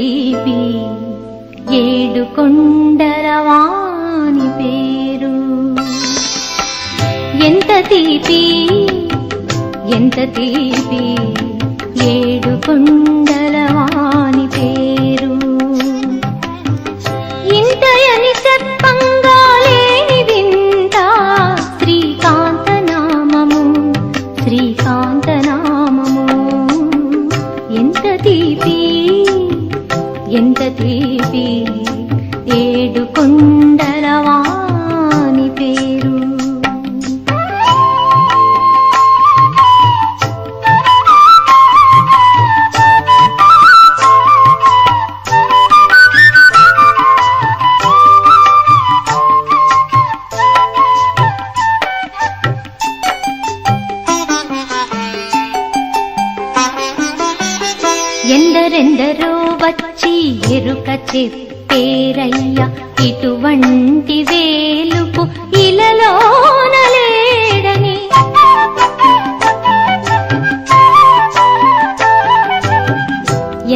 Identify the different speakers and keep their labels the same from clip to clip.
Speaker 1: deep ಪ್ರೀತಿ కృష్ణయ్య ఇటువంటి వేలుపు ఇలలోన లేడని.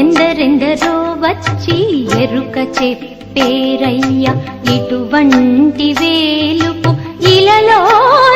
Speaker 1: ఎందరెందరో వచ్చి ఎరుక చెప్పేరయ్య ఇటువంటి వేలుపు ఇలలోన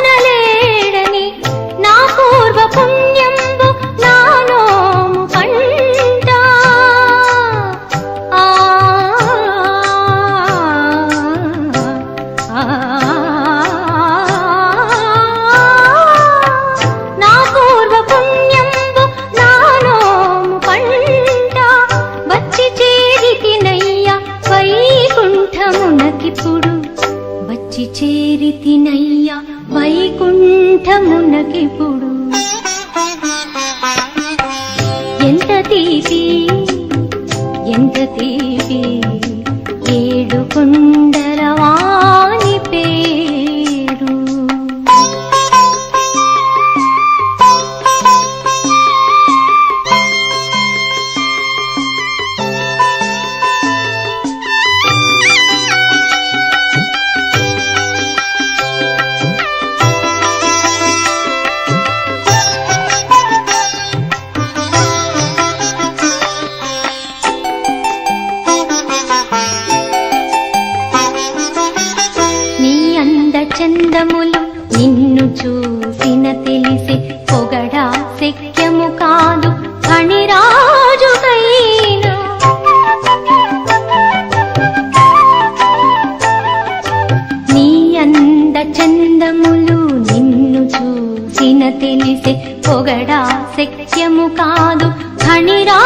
Speaker 1: తెలిసిన తెలిసే పొగడా శక్యము కాదు. ధనిరాజుకైనా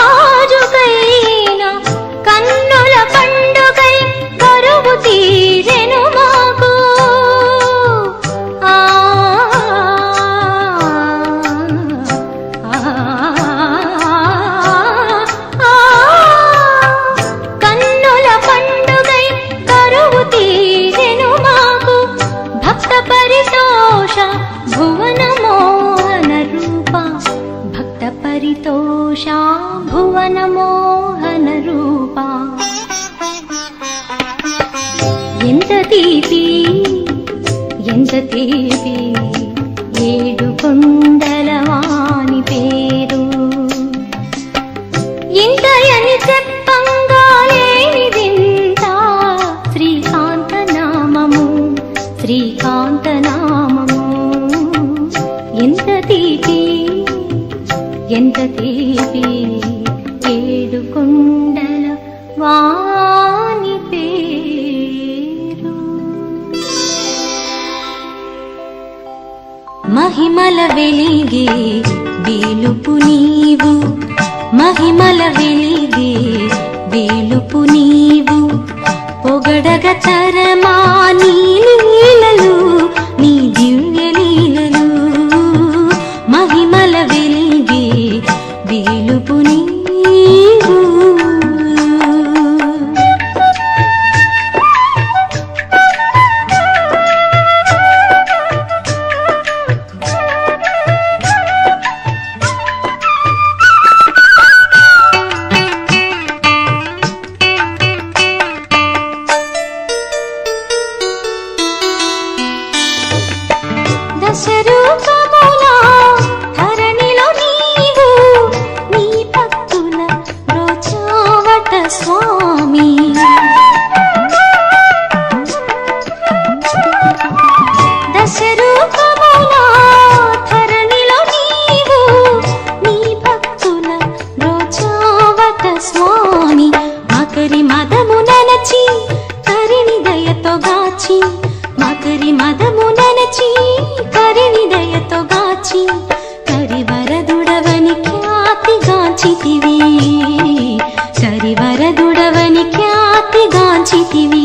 Speaker 1: కన్నుల పండుగై కరువు తీరెను మాకు. 的弟弟。మహిమల వెలిగే వేలుపు నీవు. మహిమల వెలిగే వేలుపు నీవు. పొగడగ చరమా నీలు
Speaker 2: దండయతొగాచి కరివరదుడవని ఖ్యాతిగాంచితివి కరివరదుడవని ఖ్యాతిగాంచితివి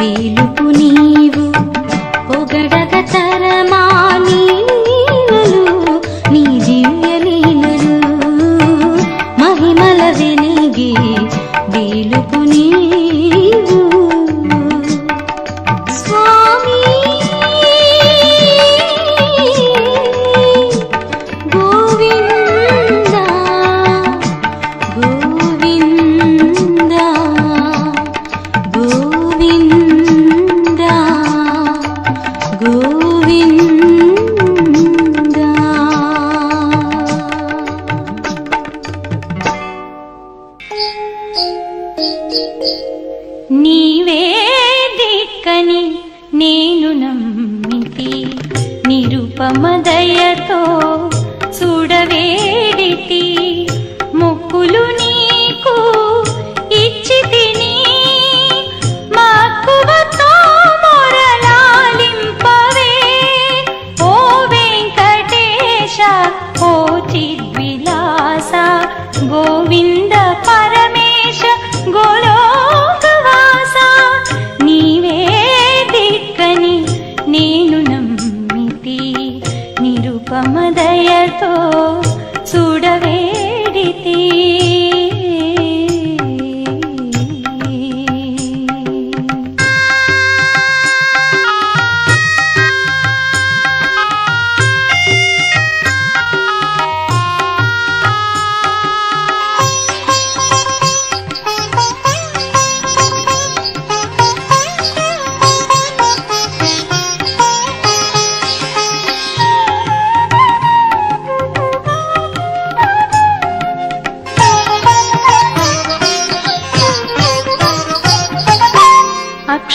Speaker 2: వేలుపు నిరుపమదయతో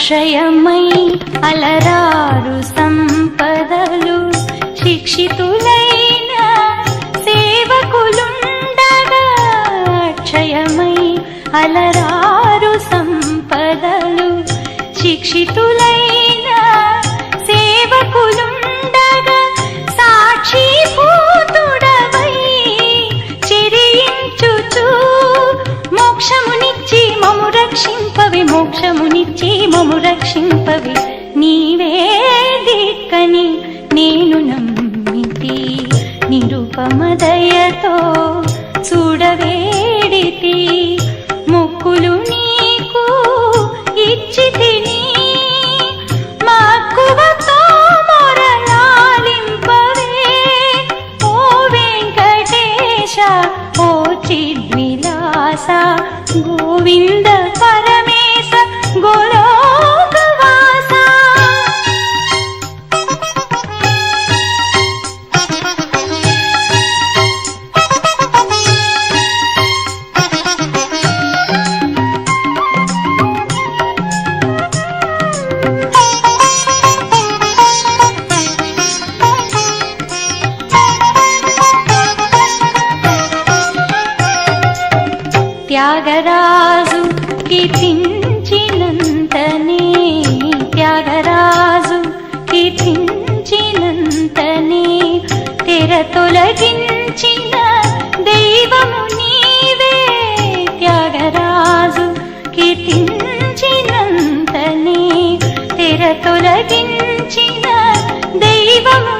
Speaker 3: அக்ஷயமை அலரா మోక్షమునిచ్చి మము రక్షింపవి. నీవే దిక్కని నేను నమ్మితి. నిరుపమదయతో దైవం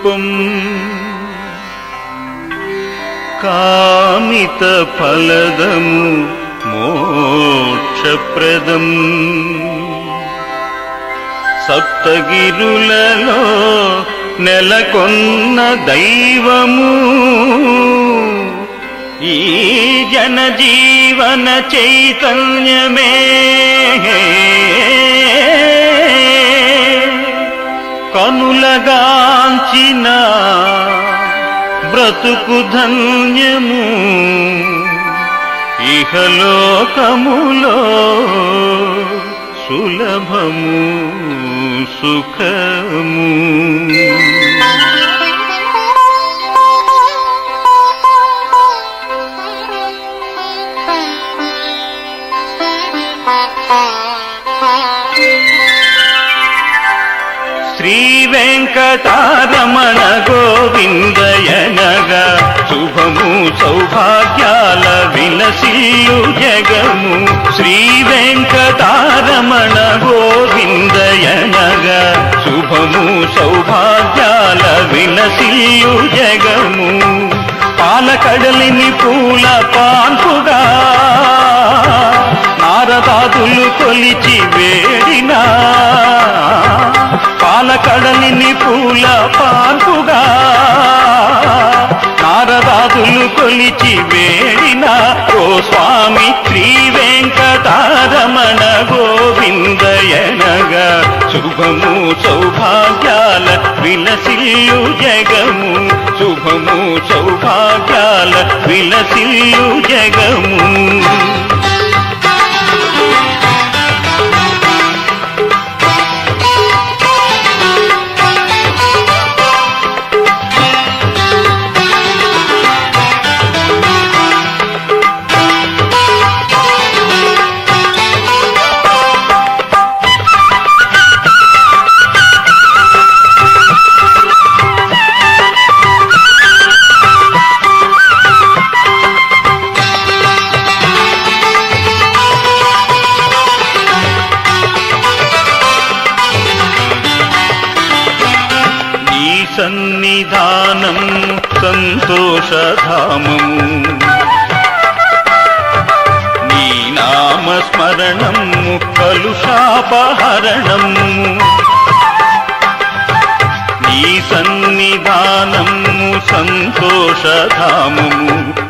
Speaker 4: స్వరూపం కామిత ఫలదము మోక్షప్రదం. సప్తగిరులలో నెలకొన్న దైవము. ఈ జనజీవన చైతన్యమే. కనులగాంచిన బ్రతుకు ధన్యము. ఇహలోకములో సులభము సుఖము. శ్రీ వెంకటారమణ గోవిందయనగా శుభము సౌభాగ్యాల విలసిల్లు జగము. శ్రీ వెంకటారమణ గోవిందయనగా శుభము సౌభాగ్యాల విలసిల్లు జగము. పాలకడలిని పూల పాన్పుగా నారదాదులు కొలిచి వేడినా పాలకడలిని పూల పాన్పుగా నారదాదులు కొలిచి వేడిన ఓ స్వామి శ్రీ వెంకటారమణ గోవిందయనగా శుభము సౌభాగ్యాల విలసిల్లు జగము. శుభము సౌభాగ్యాల విలసిల్లు జగము. సంతోషధామము నీ నామస్మరణము కలుషాపహరణము నీ సన్నిధానము సంతోషధామము.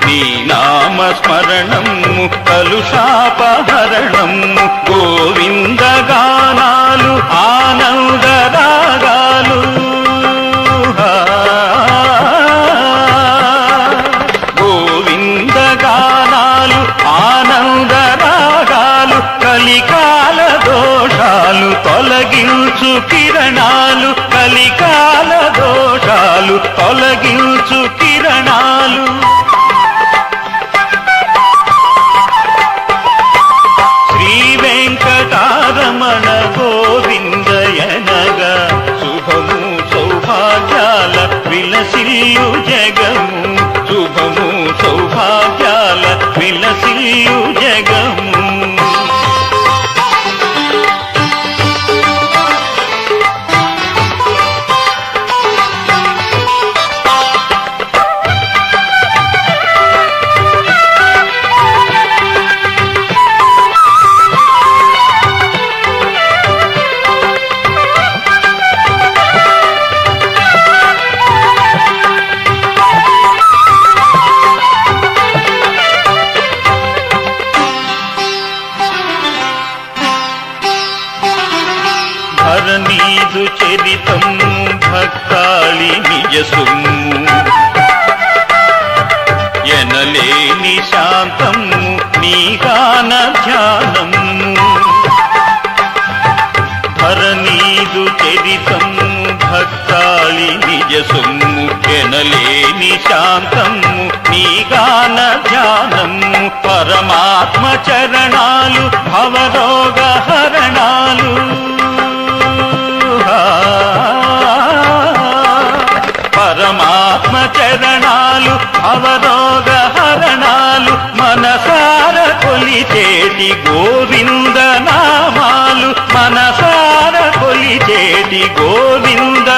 Speaker 4: నీ నామస్మరణము కలుషాపహరణము గోవిందగానాలు ఆనందరాగాలు తొలగించు కిరణాలు కలికాల దోషాలు తొలగించు కిరణాలు. శ్రీ వెంకటారమణ గోవిందయనగా శుభము సౌభాగ్యాల విలసిల్లు జగము. శుభము సౌభాగ్యాల విలసిల్లు జగము ఆత్మచరణాలు చరణాలు భవరోగ హరణాలు పరమాత్మ చరణాలు అవరోగ మనసార కొలిచేటి గోవింద నామాలు మనసార కొలిచేటి గోవింద